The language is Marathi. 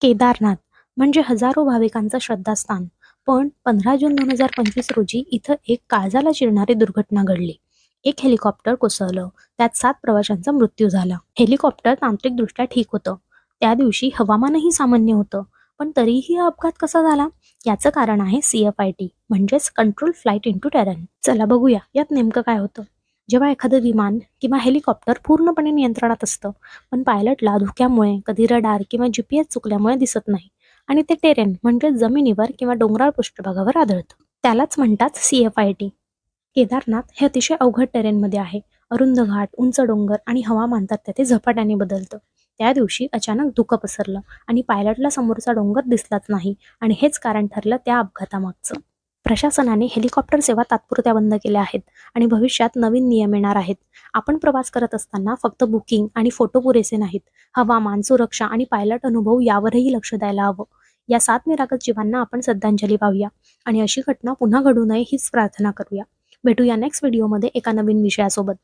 केदारनाथ म्हणजे हजारो भाविकांचं श्रद्धास्थान. पण पंधरा जून दोन हजार पंचवीस रोजी इथं एक काळजाला चिरणारी दुर्घटना घडली. एक हेलिकॉप्टर कोसळलं. त्यात सात प्रवाशांचा मृत्यू झाला. हेलिकॉप्टर तांत्रिकदृष्ट्या ठीक होतं. त्या दिवशी हवामानही सामान्य होतं. पण तरीही हा अपघात कसा झाला? याचं कारण आहे सी एफ आय टी म्हणजेच कंट्रोल फ्लाईट इंटू टेरन. चला बघूया यात नेमकं काय होतं. जेव्हा एखादं विमान किंवा हेलिकॉप्टर पूर्णपणे नियंत्रणात असतं पण पायलटला धुक्यामुळे कधी रडार किंवा जीपीएस चुकल्यामुळे दिसत नाही आणि ते टेरेन म्हणजे जमिनीवर किंवा डोंगराळ पृष्ठभागावर आढळतं. त्यालाच म्हणतात C F I T Kedarnath हे अतिशय अवघड टेरेनमध्ये आहे. अरुंद घाट उंच डोंगर आणि हवामान तर तेथे झपाट्याने बदलतं. त्या दिवशी अचानक धुकं पसरलं आणि पायलटला समोरचा डोंगर दिसलाच नाही आणि हेच कारण ठरलं त्या अपघातामागचं. प्रशासनाने हेलिकॉप्टर सेवा तात्पुरत्या बंद केल्या आहेत आणि भविष्यात नवीन नियम येणार आहेत. आपण प्रवास करत असताना फक्त बुकिंग आणि फोटो पुरेसे नाहीत. हवामान सुरक्षा आणि पायलट अनुभव यावरही लक्ष द्यायला हवं. या सात निरागत जीवांना आपण श्रद्धांजली वाहूया आणि अशी घटना पुन्हा घडू नये हीच प्रार्थना करूया. भेटूया नेक्स्ट व्हिडिओमध्ये एका नवीन विषयासोबत.